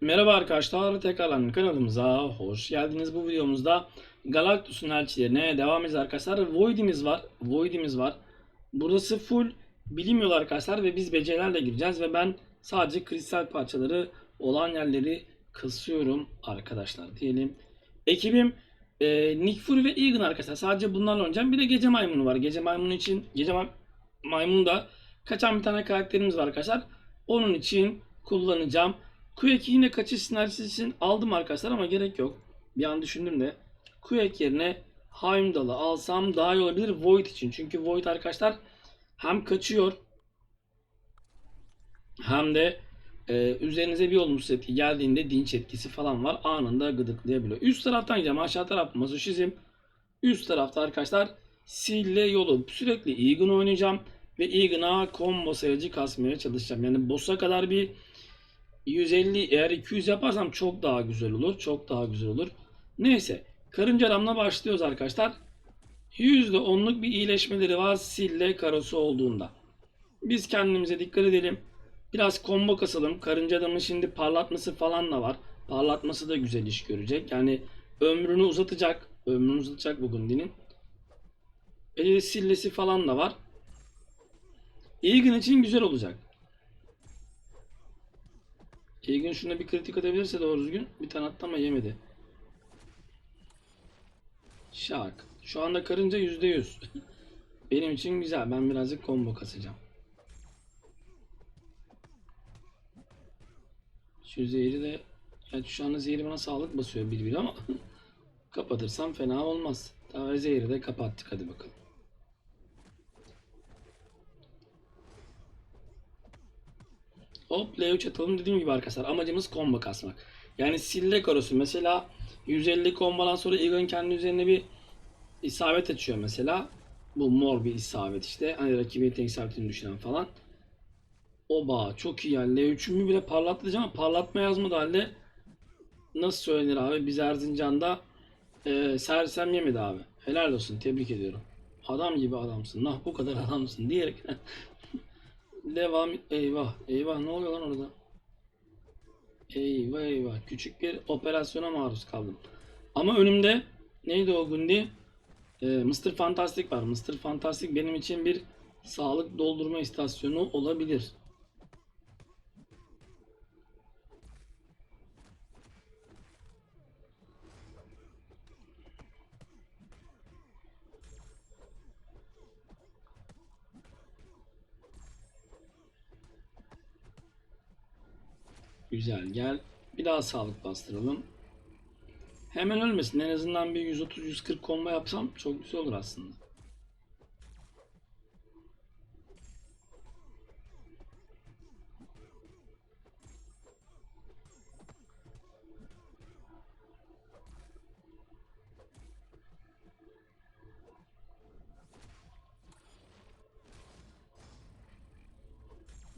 Merhaba arkadaşlar, tekrardan kanalımıza hoş geldiniz. Bu videomuzda Galactus'un elçilerine devam edeceğiz arkadaşlar. Void'imiz var, Void'imiz var. Burası full bilim yolu arkadaşlar ve biz becerilerle gireceğiz ve ben sadece kristal parçaları olan yerleri kasıyorum arkadaşlar diyelim. Ekibim e, Nick Fury ve Egan arkadaşlar. Sadece bunlarla oynayacağım. Bir de Gece Maymunu var. Gece Maymunu için Gece Ma- Maymun'da kaçan bir tane karakterimiz var arkadaşlar. Onun için kullanacağım. Quake yine kaçış sinerjisi aldım arkadaşlar ama gerek yok. Bir an düşündüm de. Quake yerine Heimdall'ı alsam daha iyi olabilir Void için. Çünkü Void arkadaşlar hem kaçıyor hem de e, üzerinize bir olumsuz etki geldiğinde dinç etkisi falan var. Anında gıdıklayabiliyor. Üst taraftan gideceğim. Aşağı taraf masoşizm. Üst tarafta arkadaşlar Sille yolu. Sürekli Egan oynayacağım. Ve Egan'a combo sayıcı kasmaya çalışacağım. Yani boss'a kadar bir 150 eğer 200 yaparsam çok daha güzel olur. Çok daha güzel olur. Neyse. Karınca adamla başlıyoruz arkadaşlar. %10'luk bir iyileşmeleri var Sille karosu olduğunda. Biz kendimize dikkat edelim. Biraz combo kasalım. Karınca adamın şimdi parlatması falan da var. Parlatması da güzel iş görecek. Yani ömrünü uzatacak. Ömrünü uzatacak bu Gundy'nin. E, sillesi falan da var. Egan için güzel olacak. Egan şuna bir kritik atabilirse doğru düzgün. Bir tane attı ama yemedi. Şak. Şu anda karınca %100. Benim için güzel. Ben birazcık combo kasacağım. Şu zehri de yani şu anda zehri bana sağlık basıyor bir bir ama kapatırsam fena olmaz. Daha zehri de kapattık hadi bakalım. Hop L3 atalım dediğim gibi arkadaşlar amacımız combo kasmak. Yani sille karosu mesela 150 kombodan sonra Egon kendi üzerine bir isabet açıyor mesela. Bu mor bir isabet işte. Hani rakibin yetenek isabetini düşünen falan. Oba çok iyi yani. L3'ümü bile parlatacağım ama parlatma yazmadı halde nasıl söylenir abi? Biz Erzincan'da e, sersem yemedi abi. Helal olsun tebrik ediyorum. Adam gibi adamsın. Nah bu kadar adamsın diyerek devam eyvah eyvah ne oluyor lan orada? Eyvah eyvah küçük bir operasyona maruz kaldım. Ama önümde neydi o Gundi? Ee, Mr. Fantastic var. Mr. Fantastic benim için bir sağlık doldurma istasyonu olabilir. Güzel gel. Bir daha sağlık bastıralım. Hemen ölmesin. En azından bir 130-140 combo yapsam çok güzel olur aslında.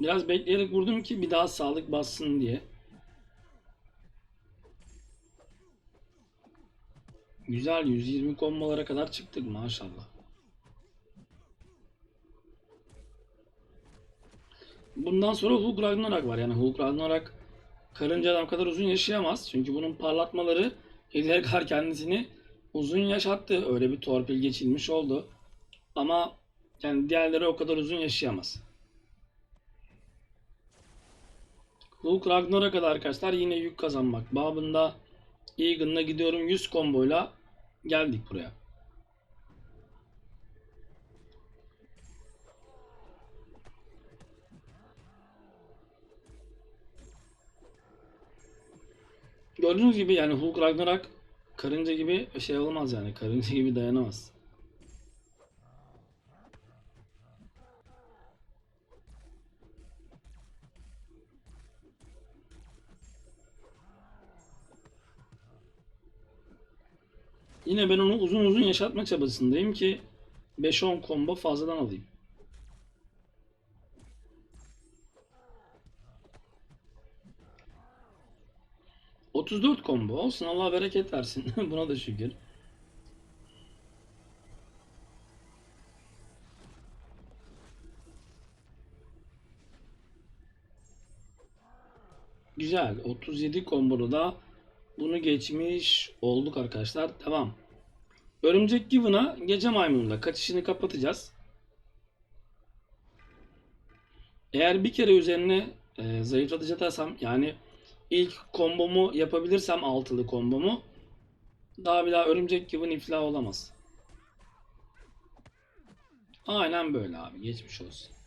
Biraz bekleyerek vurdum ki bir daha sağlık bassın diye. Güzel 120 kombolara kadar çıktık maşallah. Bundan sonra Hulk Ragnarok var. Yani Hulk Ragnarok karınca adam kadar uzun yaşayamaz. Çünkü bunun parlatmaları Hildegard kendisini uzun yaşattı. Öyle bir torpil geçilmiş oldu. Ama yani diğerleri o kadar uzun yaşayamaz. Hulk Ragnarok'a kadar arkadaşlar yine yük kazanmak babında Egan'la gidiyorum 100 komboyla geldik buraya. Gördüğünüz gibi yani Hulk Ragnarok karınca gibi şey olmaz yani karınca gibi dayanamaz. Yine ben onu uzun uzun yaşatma çabasındayım ki 5-10 combo fazladan alayım. ...34 combo olsun Allah bereket versin. Buna da şükür. Güzel güzel. 37 kombolu da bunu geçmiş olduk arkadaşlar. Devam. Örümcek Given'a gece maymununda kaçışını kapatacağız. Eğer bir kere üzerine e, zayıflatıcı atarsam yani ilk kombomu yapabilirsem altılı kombomu daha bir daha örümcek Given iflah olamaz. Aynen böyle abi. Geçmiş olsun.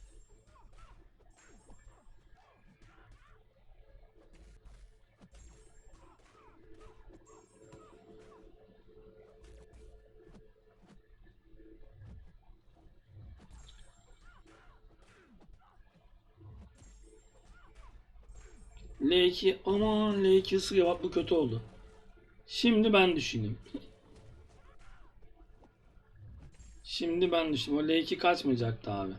L2 aman L2 ısırıyor bak bu kötü oldu. Şimdi ben düşüneyim. Şimdi ben düşüneyim. O L2 kaçmayacaktı abi.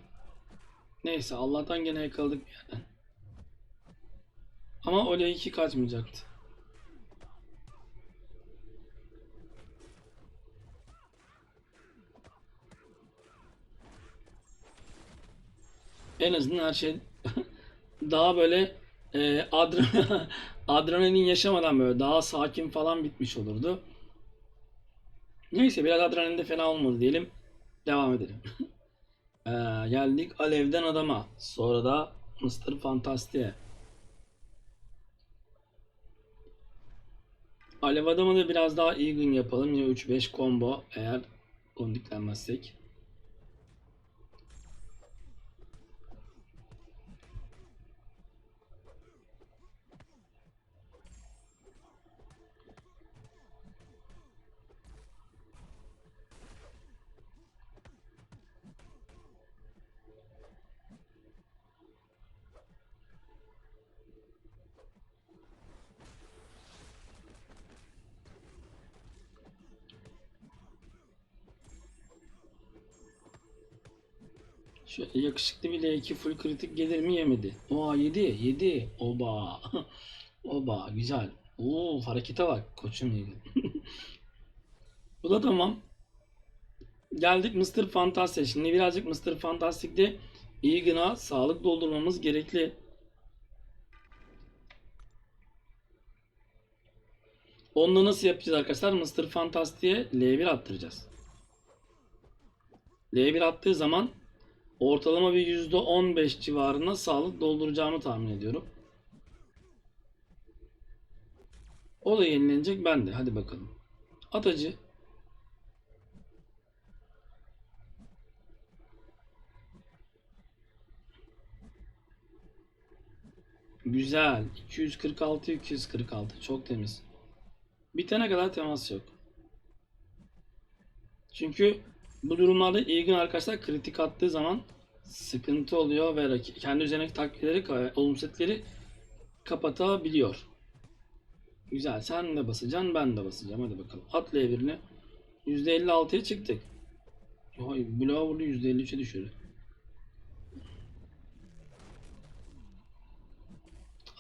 Neyse Allah'tan gene yakaladık bir yerden. Ama o L2 kaçmayacaktı. En azından her şey daha böyle e, adre- adrenalin yaşamadan böyle daha sakin falan bitmiş olurdu. Neyse biraz adrenalin de fena olmadı diyelim. Devam edelim. Ee, geldik Alev'den Adam'a. Sonra da Mr. Fantastic'e. Alev Adam'a da biraz daha iyi gün yapalım. Yine 3-5 combo eğer kondiklenmezsek. Şöyle yakışıklı bir L2 full kritik gelir mi yemedi. Oha yedi yedi. Oba. Oba güzel. Oo harekete bak koçum yedi. Bu da tamam. Geldik Mr. Fantastic. Şimdi birazcık Mr. Fantastic'te iyi gına sağlık doldurmamız gerekli. Onunla nasıl yapacağız arkadaşlar? Mr. Fantastic'e L1 attıracağız. L1 attığı zaman ortalama bir %15 civarında sağlık dolduracağımı tahmin ediyorum. O da yenilenecek ben de. Hadi bakalım. Atacı. Güzel. 246 246 çok temiz. Bitene kadar temas yok. Çünkü bu durumlarda ilgin arkadaşlar kritik attığı zaman sıkıntı oluyor ve kendi üzerindeki takviyeleri, olumsuzlukları kapatabiliyor. Güzel. Sen de basacaksın, ben de basacağım. Hadi bakalım. At L1'ini. %56'ya çıktık. Oy, bloğa vurdu %53'e düşürdü.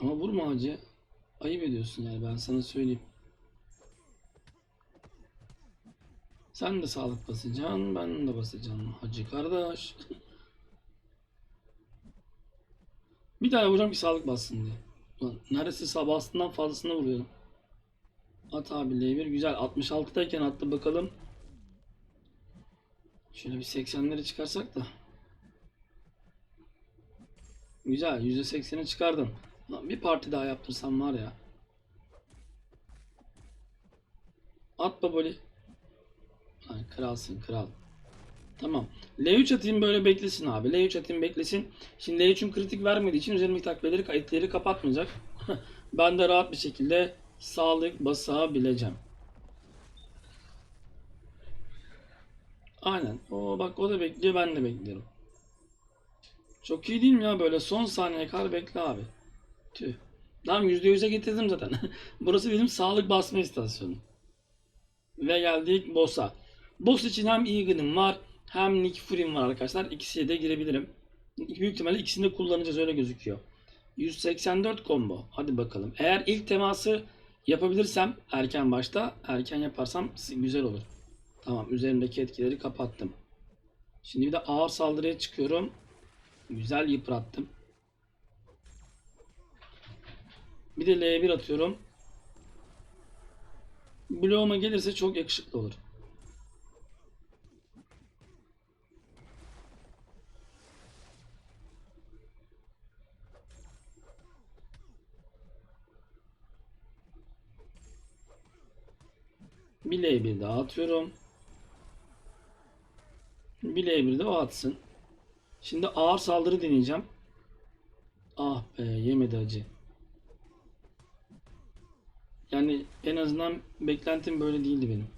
Ama vurma hacı. Ayıp ediyorsun yani ben sana söyleyeyim. Sen de sağlık basacaksın, ben de basacağım. Hacı kardeş. Bir daha vuracağım ki sağlık bassın diye. Ulan neredeyse sabahından fazlasını vuruyorum. At abi L1 güzel. 66'dayken attı bakalım. Şöyle bir 80'leri çıkarsak da. Güzel. %80'i çıkardım. Lan bir parti daha yaptırsam var ya. At baboli. Kralsın kral. Tamam. L3 atayım böyle beklesin abi. L3 atayım beklesin. Şimdi L3'ün kritik vermediği için üzerimdeki takviyeleri kayıtları kapatmayacak. ben de rahat bir şekilde sağlık basabileceğim. Aynen. O bak o da bekliyor ben de bekliyorum. Çok iyi değil mi ya böyle son saniye kadar bekle abi. Tüh. Tamam %100'e getirdim zaten. Burası bizim sağlık basma istasyonu. Ve geldik boss'a. Boss için hem Egan'ım var hem Nick Fury'm var arkadaşlar. İkisiye de girebilirim. Büyük ihtimalle ikisini de kullanacağız öyle gözüküyor. 184 combo. Hadi bakalım. Eğer ilk teması yapabilirsem erken başta erken yaparsam güzel olur. Tamam üzerimdeki etkileri kapattım. Şimdi bir de ağır saldırıya çıkıyorum. Güzel yıprattım. Bir de L1 atıyorum. Bloğuma gelirse çok yakışıklı olur. Bir L1 daha atıyorum. Bir L1 de o atsın. Şimdi ağır saldırı deneyeceğim. Ah be yemedi acı. Yani en azından beklentim böyle değildi benim.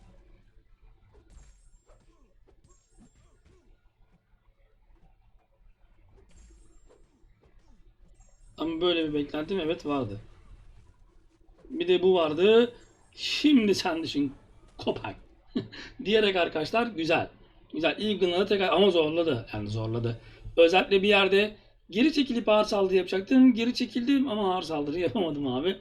Ama böyle bir beklentim evet vardı. Bir de bu vardı. Şimdi sen düşün. Kopay. Diyerek arkadaşlar güzel. Güzel. Günlerde tekrar ama zorladı. Yani zorladı. Özellikle bir yerde geri çekilip ağır saldırı yapacaktım. Geri çekildim ama ağır saldırı yapamadım abi.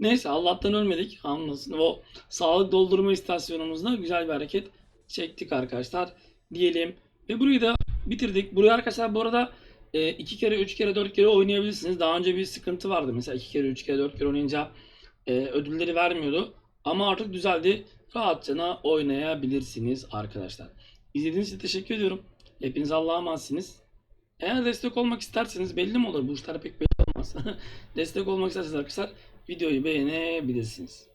Neyse Allah'tan ölmedik. Anlasın. O sağlık doldurma istasyonumuzda güzel bir hareket çektik arkadaşlar. Diyelim. Ve burayı da bitirdik. Burayı arkadaşlar bu arada 2 kere, 3 kere, 4 kere oynayabilirsiniz. Daha önce bir sıkıntı vardı. Mesela 2 kere, 3 kere, 4 kere oynayınca e, ödülleri vermiyordu. Ama artık düzeldi. Rahatça oynayabilirsiniz arkadaşlar. İzlediğiniz için teşekkür ediyorum. Hepiniz Allah'a emanetsiniz. Eğer destek olmak isterseniz belli mi olur? Bu işler pek belli olmaz. destek olmak isterseniz arkadaşlar videoyu beğenebilirsiniz.